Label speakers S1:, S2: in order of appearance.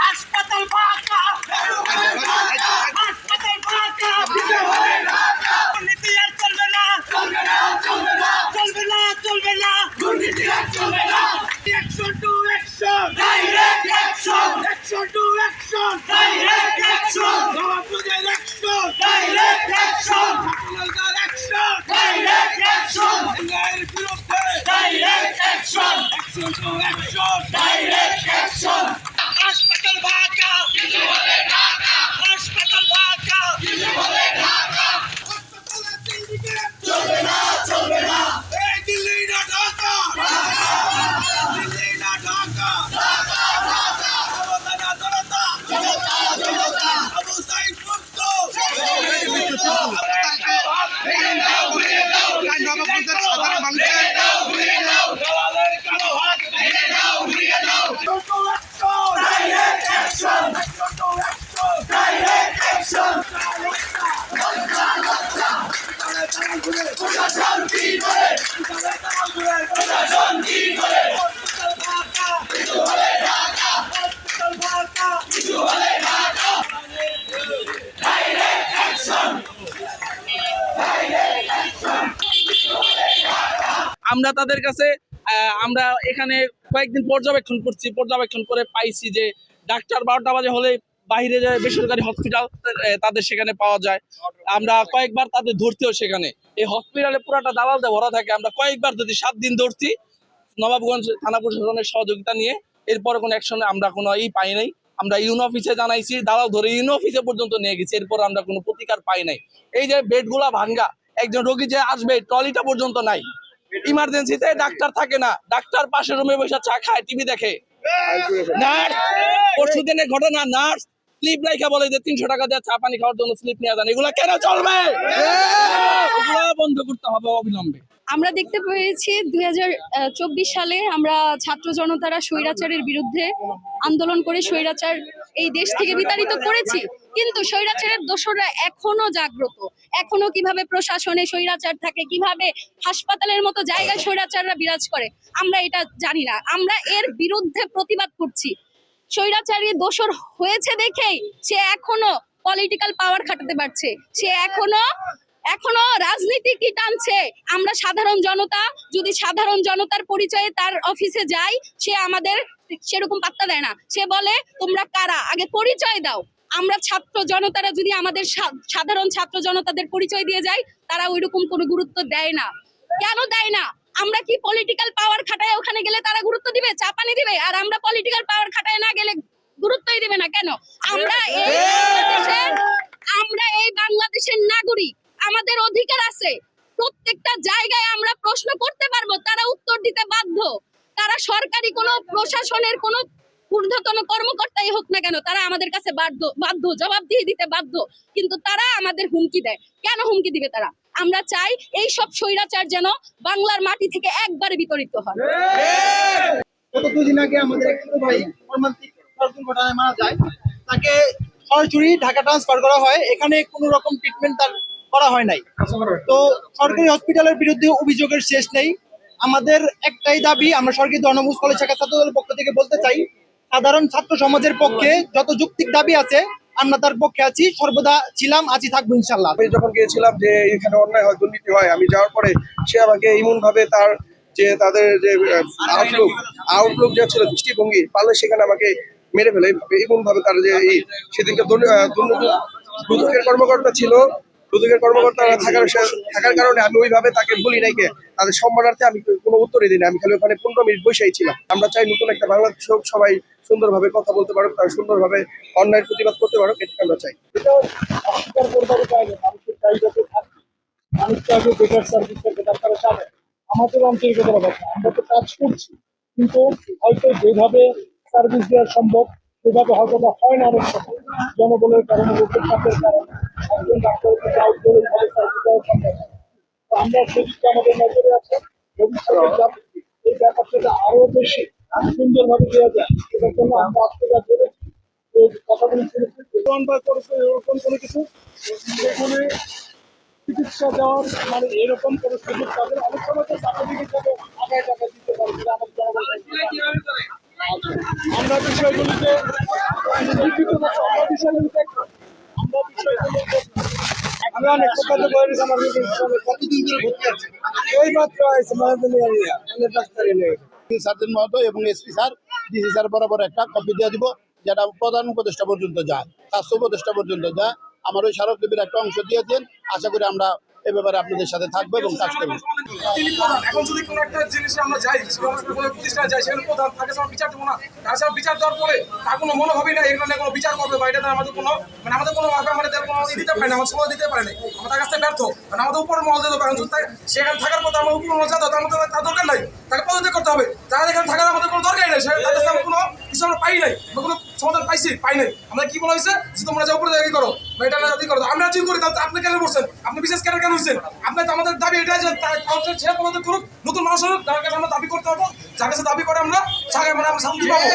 S1: হাসপাতাল ফাঁকা হাসপাতাল ফাঁকা দুর্নীতি আর চলবে না চলবে না চলবে না চলবে না চলবে না দুর্নীতি আর চলবে না action to action direct action action to action direct action নবাবগঞ্জের অ্যাকশন ডাইরেক্ট অ্যাকশন ঠাকুরগাঁর অ্যাকশন ডাইরেক্ট অ্যাকশন অন্যায়ের বিরুদ্ধে direct action action to action direct action হাসপাতাল ভাকা কিছু বলে ঢাকা হাসপাতাল ভাকা কিছু বলে ঢাকা হাসপাতালের সিন্ডিকেট চলবে না চলবে না এই দিল্লি না ঢাকা দিল্লি না ঢাকা ঢাকা ঢাকা জনতা না জনতা জনতা জনতা আবু সাইদ মুক্ত ভেঙে দাও ভেঙে দাও
S2: নবাবগঞ্জের সাধারণ মানুষের
S1: ভেঙে দাও দেওয়ালের কালো হাত ভেঙে দাও ভেঙে দাও টোটো অ্যাকশন ডাইরেক্ট অ্যাকশন টোটো অ্যাকশন ডাইরেক্ট অ্যাকশন প্রশাসন কি করে প্রশাসন কি করে হসপিটাল ঢাকা কিছু হলে ঢাকা হসপিটাল ঢাকা কিছু হলে ঢাকা ডাইরেক্ট অ্যাকশন
S3: আমরা তাদের কাছে আমরা এখানে কয়েকদিন পর্যবেক্ষণ করছি, পর্যবেক্ষণ করে পাইছি যে ডাক্তার বারোটা বাজে হলে বাইরে যায় বেসরকারি হসপিটাল তাদের সেখানে পাওয়া যায়। আমরা কয়েকবার তাদের ধরতেও সেখানে। এই হসপিটালে পুরাটা দালালতে ভরা থাকে। আমরা কয়েকবার যদি সাত দিন ধরছি নবাবগঞ্জ থানা প্রশাসনের সহযোগিতা নিয়ে এরপরে কোনো অ্যাকশনে আমরা কোনো ই পাই নাই। আমরা ইউন অফিসে জানাইছি দালাল ধরে ইউন অফিসে পর্যন্ত নিয়ে গেছি। এরপর আমরা কোনো প্রতিকার পাই নাই। এই যে বেডগুলা ভাঙ্গা একজন রোগী যে আসবে ট্রলিটা পর্যন্ত নাই। ইমার্জেন্সিতে ডাক্তার থাকে না। ডাক্তার পাশে রুমে বসে চা খায় টিভি দেখে। নার্স পরশু দিনের ঘটনা নার্স। স্লিপ রাইখা বলে যে তিনশো টাকা দিয়ে চা পানি খাওয়ার জন্য স্লিপ নিয়ে যান। এগুলা কেন চলবে? বন্ধ করতে হবে অবিলম্বে।
S4: আমরা দেখতে পেয়েছি দুই সালে আমরা ছাত্র জনতারা স্বৈরাচারের বিরুদ্ধে আন্দোলন করে স্বৈরাচার এই দেশ থেকে বিতাড়িত করেছি। কিন্তু স্বৈরাচারের দোষরা এখনও জাগ্রত। এখনও কীভাবে প্রশাসনে স্বৈরাচার থাকে, কীভাবে হাসপাতালের মতো জায়গায় স্বৈরাচাররা বিরাজ করে, আমরা এটা জানি না। আমরা এর বিরুদ্ধে প্রতিবাদ করছি। স্বৈরাচারী দোষর হয়েছে দেখেই সে এখনও পলিটিক্যাল পাওয়ার খাটাতে পারছে। সে এখনও এখনও রাজনীতি কি টানছে? আমরা সাধারণ জনতা, যদি সাধারণ জনতার পরিচয়ে তার অফিসে যাই, সে আমাদের সেরকম পাত্তা দেয় না। সে বলে, তোমরা কারা? আগে পরিচয় দাও। আমরা ছাত্র জনতারা যদি আমাদের সাধারণ ছাত্র জনতাদের পরিচয় দিয়ে যাই, তারা ওইরকম কোনো গুরুত্ব দেয় না। কেন দেয় না? আমরা কি পলিটিক্যাল পাওয়ার খাটায় ওখানে গেলে তারা গুরুত্ব দিবে? চাপানি দিবে? আর আমরা পলিটিক্যাল পাওয়ার খাটায় না গেলে গুরুত্বই দিবে না কেন? আমরা এই বাংলাদেশের আমরা এই বাংলাদেশের নাগরিক। আমাদের অধিকার আছে। প্রত্যেকটা জায়গায় আমরা প্রশ্ন করতে পারব তারা উত্তর দিতে বাধ্য। তারা সরকারি কোনো প্রশাসনের কোনো ঊর্ধ্বতন কর্মকর্তাই হোক না কেন, তারা আমাদের কাছে বাধ্য বাধ্য, জবাব দিয়ে দিতে বাধ্য। কিন্তু তারা আমাদের হুমকি দেয়। কেন হুমকি দিবে তারা? আমরা চাই এই সব স্বৈরাচার যেন বাংলার মাটি থেকে একবারে বিতরিত হয়।
S2: আমাদের তাকে ঢাকা ট্রান্সফার করা হয়। এখানে ট্রিটমেন্ট করা হয় নাই। তো সরকারি বিরুদ্ধে অভিযোগের শেষ নেই। আমাদের একটাই দাবি, আমরা সরকারি ধর্মবুজ কলেজ শাখা ছাত্র দলের পক্ষ থেকে বলতে চাই সাধারণ ছাত্র সমাজের পক্ষে যত যুক্তিক দাবি আছে আমরা তার পক্ষে আছি সর্বদা ছিলাম আছি থাকব ইনশাল্লাহ
S5: আমি যখন গিয়েছিলাম যে এখানে অন্যায় হয় দুর্নীতি হয় আমি যাওয়ার পরে সে আমাকে এমন ভাবে তার যে তাদের যে আউটলুক আউটলুক যা ছিল দৃষ্টিভঙ্গি পারলে সেখানে আমাকে মেরে ফেলে। এমন ভাবে তার যে এই সেদিনকে দুর্নী- দুর্নীতি দুদকের কর্মকর্তা ছিল দুদকের কর্মকর্তা থাকার থাকার কারণে আমি ওইভাবে তাকে বলি নাইকে তাদের সম্মানার্থে আমি কোনো উত্তরই দিই আমি খালি ওখানে পনেরো মিনিট বসেই ছিলাম। আমরা চাই নতুন একটা বাংলাদেশ সবাই সুন্দরভাবে কথা বলতে পারুক, তারা সুন্দরভাবে অন্যায়ের প্রতিবাদ করতে পারুক এটা আমরা চাই।
S2: আমাদের আন্তরিকতার কথা আমরা তো কাজ করছি। কিন্তু হয়তো যেভাবে সার্ভিস দেওয়া সম্ভব সেভাবে হয়তো বা হয় না অনেক সময়। জনবলের কারণে লোকের চাপের কারণে। একজন হয় না। তো আমরা সেদিকে আমাদের নজরে আছে। ভবিষ্যতে যাতে এই ব্যাপারটা আরও বেশি সুন্দরভাবে দেওয়া যায়। এটার জন্য আমরা আজকে যা এই কথাগুলি শুনেছি। এরকম কোনো কিছু? সেখানে চিকিৎসা দেওয়ার মানে এরকম কোনো তাদের অনেক সময় তো হিসাবে আগায় টাকা দিতে পারে আমরা বিষয়গুলিতে আমরা
S6: এবং এসপি স্যার বরাবর একটা কপি দিয়ে দিব, যেটা প্রধান উপদেষ্টা পর্যন্ত যায় উপদেষ্টা পর্যন্ত যায়। আমার ওই স্মারকলিপির একটা অংশ দিয়েছেন আশা করি আমরা এ ব্যাপারে আপনাদের সাথে থাকব এবং কাজ করব।
S7: কোনো সেখানে তাকে আমরা বিচার দেবো না। কোনো বিচার করবে বা এটা আমাদের কোনো মানে আমাদের কোনো কোনো দিতে পারে না সময় দিতে পারে না। কাছ থেকে ব্যর্থ। মানে আমাদের পারে সেখানে থাকার আমার তার দরকার নাই। তাকে করতে হবে। তারা এখানে থাকার আমাদের কোনো দরকারই নেই সেখানে তার কোনো কিছু আমরা পাই নাই। আমরা কোনো সমাধান পাইছি, পাই নাই। আমরা কি বলা হয়েছে? যে তোমরা যা উপরে দাবি করো। বা এটা না দাবি করো। আমরা যদি করি, তাহলে আপনি কেন করছেন? আপনি বিশেষ কেন কেন হয়েছেন? আপনি তো আমাদের দাবি এটাই যে কাউন্সিল ছেড়ে পদত্যাগ করুক, নতুন মানুষ হোক, যার কাছে আমরা দাবি করতে পারব, যার কাছে দাবি করে আমরা মানে আমরা শান্তি পাবো।